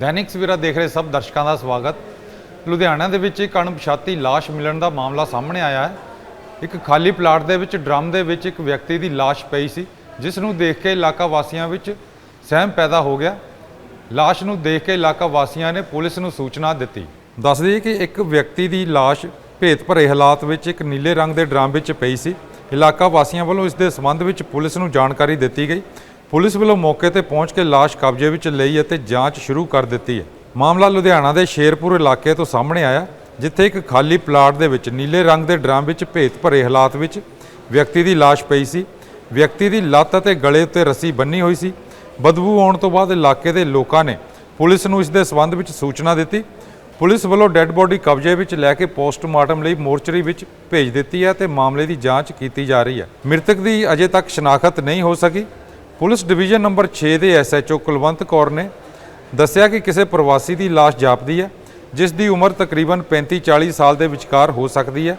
ਦੈਨਿਕ ਸਵੇਰਾ ਦੇਖ ਰਹੇ ਸਭ ਦਰਸ਼ਕਾਂ ਦਾ ਸਵਾਗਤ। ਲੁਧਿਆਣਾ ਦੇ ਵਿੱਚ ਇੱਕ ਅਣਪਛਾਤੀ ਲਾਸ਼ ਮਿਲਣ ਦਾ ਮਾਮਲਾ ਸਾਹਮਣੇ ਆਇਆ ਹੈ। ਇੱਕ ਖਾਲੀ ਪਲਾਟ ਦੇ ਵਿੱਚ, ਡਰਮ ਦੇ ਵਿੱਚ ਇੱਕ ਵਿਅਕਤੀ ਦੀ ਲਾਸ਼ ਪਈ ਸੀ, ਜਿਸ ਨੂੰ ਦੇਖ ਕੇ ਇਲਾਕਾ ਵਾਸੀਆਂ ਵਿੱਚ ਸਹਿਮ ਪੈਦਾ ਹੋ ਗਿਆ। ਲਾਸ਼ ਨੂੰ ਦੇਖ ਕੇ ਇਲਾਕਾ ਵਾਸੀਆਂ ਨੇ ਪੁਲਿਸ ਨੂੰ ਸੂਚਨਾ ਦਿੱਤੀ। ਦੱਸ ਦਈਏ ਕਿ ਇੱਕ ਵਿਅਕਤੀ ਦੀ ਲਾਸ਼ ਭੇਤ ਭਰੇ ਹਾਲਾਤ ਵਿੱਚ ਇੱਕ ਨੀਲੇ ਰੰਗ ਦੇ ਡਰਮ ਵਿੱਚ ਪਈ ਸੀ। ਇਲਾਕਾ ਵਾਸੀਆਂ ਵੱਲੋਂ ਇਸ ਦੇ ਸੰਬੰਧ ਵਿੱਚ ਪੁਲਿਸ ਨੂੰ ਜਾਣਕਾਰੀ ਦਿੱਤੀ ਗਈ। ਪੁਲਿਸ ਵੱਲੋਂ ਮੌਕੇ ਤੇ ਪਹੁੰਚ ਕੇ ਲਾਸ਼ ਕਬਜ਼ੇ ਵਿੱਚ ਲਈ ਅਤੇ ਜਾਂਚ ਸ਼ੁਰੂ ਕਰ ਦਿੱਤੀ ਹੈ। ਮਾਮਲਾ ਲੁਧਿਆਣਾ ਦੇ ਸ਼ੇਰਪੁਰ ਇਲਾਕੇ ਤੋਂ ਸਾਹਮਣੇ ਆਇਆ, ਜਿੱਥੇ ਇੱਕ ਖਾਲੀ ਪਲਾਟ ਦੇ ਵਿੱਚ ਨੀਲੇ ਰੰਗ ਦੇ ਡਰਮ ਵਿੱਚ ਭੇਤ ਭਰੇ ਹਾਲਾਤ ਵਿੱਚ ਵਿਅਕਤੀ ਦੀ ਲਾਸ਼ ਪਈ ਸੀ। ਵਿਅਕਤੀ ਦੀ ਲੱਤ ਅਤੇ ਗਲੇ ਉੱਤੇ ਰੱਸੀ ਬੰਨੀ ਹੋਈ ਸੀ। ਬਦਬੂ ਆਉਣ ਤੋਂ ਬਾਅਦ ਇਲਾਕੇ ਦੇ ਲੋਕਾਂ ਨੇ ਪੁਲਿਸ ਨੂੰ ਇਸ ਦੇ ਸਬੰਧ ਵਿੱਚ ਸੂਚਨਾ ਦਿੱਤੀ। ਪੁਲਿਸ ਵੱਲੋਂ ਡੈੱਡ ਬੋਡੀ ਕਬਜ਼ੇ ਵਿੱਚ ਲੈ ਕੇ ਪੋਸਟਮਾਰਟਮ ਲਈ ਮੋਰਚਰੀ ਵਿੱਚ ਭੇਜ ਦਿੱਤੀ ਹੈ ਤੇ ਮਾਮਲੇ ਦੀ ਜਾਂਚ ਕੀਤੀ ਜਾ ਰਹੀ ਹੈ। ਮ੍ਰਿਤਕ ਦੀ ਅਜੇ ਤੱਕ ਸ਼ਨਾਖਤ ਨਹੀਂ ਹੋ ਸਕੀ। ਪੁਲਿਸ ਡਿਵੀਜ਼ਨ ਨੰਬਰ 6 ਦੇ ਐਸਐਚਓ ਕੁਲਵੰਤ ਕੌਰ ਨੇ ਦੱਸਿਆ ਕਿ ਕਿਸੇ ਪ੍ਰਵਾਸੀ ਦੀ ਲਾਸ਼ ਜਾਪਦੀ ਹੈ, ਜਿਸ ਦੀ ਉਮਰ ਤਕਰੀਬਨ 35-40 ਸਾਲ ਦੇ ਵਿਚਕਾਰ ਹੋ ਸਕਦੀ ਹੈ।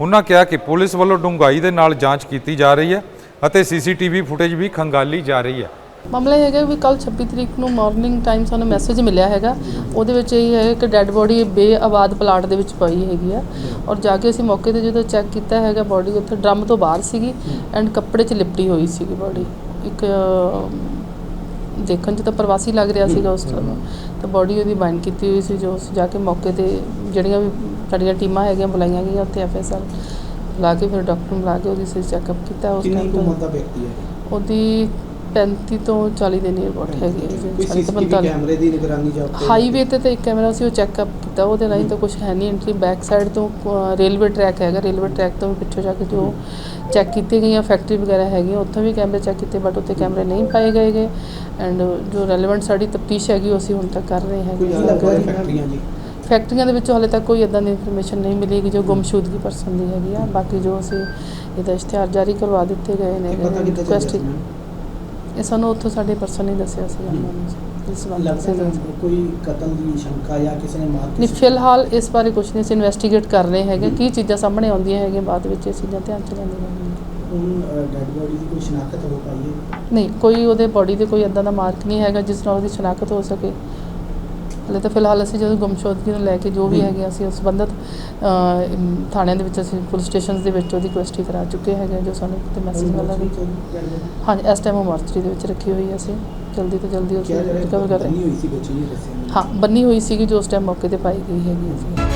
ਉਹਨਾਂ ਕਿਹਾ ਕਿ ਪੁਲਿਸ ਵੱਲੋਂ ਡੂੰਘਾਈ ਦੇ ਨਾਲ ਜਾਂਚ ਕੀਤੀ ਜਾ ਰਹੀ ਹੈ ਅਤੇ ਸੀਸੀਟੀਵੀ ਫੁਟੇਜ ਵੀ ਖੰਗਾਲੀ ਜਾ ਰਹੀ ਹੈ। ਮਾਮਲਾ ਇਹ ਹੈਗਾ ਵੀ ਕੱਲ 26 ਤਰੀਕ ਨੂੰ ਮਾਰਨਿੰਗ ਟਾਈਮ ਸਾਨੂੰ ਮੈਸੇਜ ਮਿਲਿਆ ਹੈਗਾ। ਉਹਦੇ ਵਿੱਚ ਇਹ ਹੈ ਕਿ ਡੈੱਡ ਬੋਡੀ ਬੇਆਬਾਦ ਪਲਾਟ ਦੇ ਵਿੱਚ ਪਈ ਹੈਗੀ ਆ। ਔਰ ਜਾ ਕੇ ਅਸੀਂ ਮੌਕੇ ਤੇ ਜਦੋਂ ਚੈੱਕ ਕੀਤਾ ਹੈਗਾ ਬੋਡੀ ਉੱਥੇ ਡਰਮ ਤੋਂ ਬਾਹਰ ਸੀਗੀ ਐਂਡ ਕੱਪੜੇ 'ਚ ਲਿਪਟੀ ਹੋਈ ਸੀਗੀ ਬੋਡੀ ਇੱਕ ਦੇਖਣ 'ਚ ਤਾਂ ਪ੍ਰਵਾਸੀ ਲੱਗ ਰਿਹਾ ਸੀਗਾ ਉਸ ਟਾਈਮ ਤਾਂ ਬੋਡੀ ਉਹਦੀ ਬਾਈਂਡ ਕੀਤੀ ਹੋਈ ਸੀ ਜੋ ਅਸੀਂ ਜਾ ਕੇ ਮੌਕੇ ਤੇ ਜਿਹੜੀਆਂ ਵੀ ਸਾਡੀਆਂ ਟੀਮਾਂ ਹੈਗੀਆਂ ਬੁਲਾਈਆਂ ਗਈਆਂ ਉੱਥੇ ਐਫਐਸਆਰ ਲਾ ਕੇ ਫਿਰ ਡਾਕਟਰ ਨੂੰ ਲਾ ਕੇ ਉਹਦੀ ਸੀ ਚੈੱਕਅਪ ਕੀਤਾ ਉਸ ਕਿੰਨੀ ਟਾਈਮ ਕੁ ਤੇ। ਉਮਰ ਦਾ ਵਿਅਕਤੀ ਹੈ? ਉਹਦੀ 35 ਤੋਂ 40 ਦੇ ਨੀਅਰ ਅਬਾਊਟ ਹੈਗੀ ਹੈ ਜੀ, ਕੋਈ 40 ਤੋਂ ਸੀਸੀਟੀਵੀ 45 ਕੈਮਰੇ ਦੀ ਨਿਗਰਾਨੀ ਜਾਂ ਹਾਈਵੇ ਤੇ ਤਾਂ ਇੱਕ ਕੈਮਰਾ ਸੀ ਉਹ ਚੈੱਕਅਪ ਕੀਤਾ ਉਹਦੇ ਰਾਹੀਂ ਤਾਂ ਕੁਝ ਹੈ ਨਹੀਂ ਐਂਟਰੀ ਬੈਕ ਸਾਈਡ ਤੋਂ ਅ, ਰੇਲਵੇ ਟਰੈਕ ਹੈਗਾ ਰੇਲਵੇ ਟਰੈਕ ਤੋਂ ਵੀ ਪਿੱਛੋਂ ਜਾ ਕੇ ਜੋ ਚੈੱਕ ਕੀਤੇ ਗਈਆਂ ਫੈਕਟਰੀ ਵਗੈਰਾ ਹੈਗੀਆਂ ਉੱਥੋਂ ਵੀ ਕੈਮਰੇ ਚੈੱਕ ਕੀਤੇ ਬਟ ਉੱਥੇ ਕੈਮਰੇ ਨਹੀਂ ਪਾਏ ਗਏ ਗੇ। ਐਂਡ ਜੋ ਰੈਲੇਵੈਂਟ ਸਾਡੀ ਤਫਤੀਸ਼ ਹੈਗੀ ਉਹ ਅਸੀਂ ਹੁਣ ਤੱਕ ਕਰ ਰਹੇ ਕੋਈ ਹੈਗੇ ਫੈਕਟਰੀਆਂ ਜੀ ਫੈਕਟਰੀਆਂ ਦੇ? ਵਿੱਚ ਹਾਲੇ ਤੱਕ ਕੋਈ ਇਦਾਂ ਦੀ ਇਨਫੋਰਮੇਸ਼ਨ ਨਹੀਂ ਮਿਲੀ ਕਿ ਜੋ ਗੁੰਮਸ਼ੁਦਗੀ ਪਰਸਨ ਦੀ ਹੈਗੀ ਆ ਬਾਕੀ ਜੋ ਅਸੀਂ ਇਹਦਾ ਇਸ਼ਤਿਹਾਰ ਜਾਰੀ ਕਰਵਾ ਦਿੱਤੇ ਗਏ ਨੇ ਇਹ ਪਤਾ ਕਿੱਦਾਂ ਚੱਲਿਆ request- ਸੀ ਇਹ ਸਾਨੂੰ ਉੱਥੋਂ ਸਾਡੇ ਪਰਸਨ ਨੇ ਦੱਸਿਆ ਸੀ ਉਹਨਾਂ ਨੂੰ ਇਸ ਬਾਰੇ। ਲੱਗਦਾ ਕੋਈ ਕਤਲ ਦੀ ਸ਼ੰਕਾ ਜਾਂ ਕਿਸੇ ਨੇ ਮਾਰ ਨਹੀਂ ਫਿਲਹਾਲ ਇਸ ਬਾਰੇ ਕੁਝ ਨਹੀਂ ਅਸੀਂ ਇਨਵੈਸਟੀਗੇਟ ਕਰ ਰਹੇ ਹੈਗੇ। ਕੀ ਚੀਜ਼ਾਂ ਸਾਹਮਣੇ ਆਉਂਦੀਆਂ ਹੈਗੀਆਂ ਬਾਅਦ ਵਿੱਚ ਇਹ ਚੀਜ਼ਾਂ ਧਿਆਨ ਚ ਜਾਣਗੀਆਂ ਹੁਣ ਡੈਡ ਬੋਡੀ ਦੀ ਕੋਈ ਸ਼ਨਾਖਤ ਹੋ ਪਾਈ ਹੈ? ਨਹੀਂ ਕੋਈ ਉਹਦੇ ਬਾਡੀ ਤੇ ਕੋਈ ਇਦਾਂ ਦਾ ਮਾਰਕ ਨਹੀਂ ਹੈਗਾ ਜਿਸ ਨਾਲ ਉਹਦੀ ਸ਼ਨਾਖਤ ਹੋ ਸਕੇ। ਹਲੇ ਤਾਂ ਫਿਲਹਾਲ ਅਸੀਂ ਜਦੋਂ ਗੁੰਮਸ਼ੁਦਗੀ ਨੂੰ ਲੈ ਕੇ ਜੋ ਵੀ। ਹੈਗੇ ਅਸੀਂ ਉਸ ਸੰਬੰਧਤ ਥਾਣਿਆਂ ਦੇ ਵਿੱਚ ਅਸੀਂ ਪੁਲਿਸ ਸਟੇਸ਼ਨਸ ਦੇ ਵਿੱਚ ਉਹਦੀ ਕੁਐਸਟੀ ਕਰਾ ਚੁੱਕੇ ਹੈਗੇ ਜੋ ਸਾਨੂੰ ਤੇ ਮੈਸੇਜ ਮਿਲਾ ਵੀ ਹਾਂਜੀ ਇਸ ਟਾਈਮ ਉਹ ਮਾਰਚਰੀ ਦੇ ਵਿੱਚ ਰੱਖੀ ਹੋਈ ਹੈ ਅਸੀਂ। ਜਲਦੀ ਤੋਂ ਜਲਦੀ ਉਸ ਨੂੰ ਰਿਕਵਰ ਕਰ ਰਹੇ ਦੱਸਿਆ ਹਾਂ। ਬੰਨੀ ਹੋਈ ਸੀਗੀ ਜੋ ਉਸ ਟਾਈਮ ਮੌਕੇ ਤੇ ਪਾਈ ਗਈ ਹੈਗੀ ਸੀ।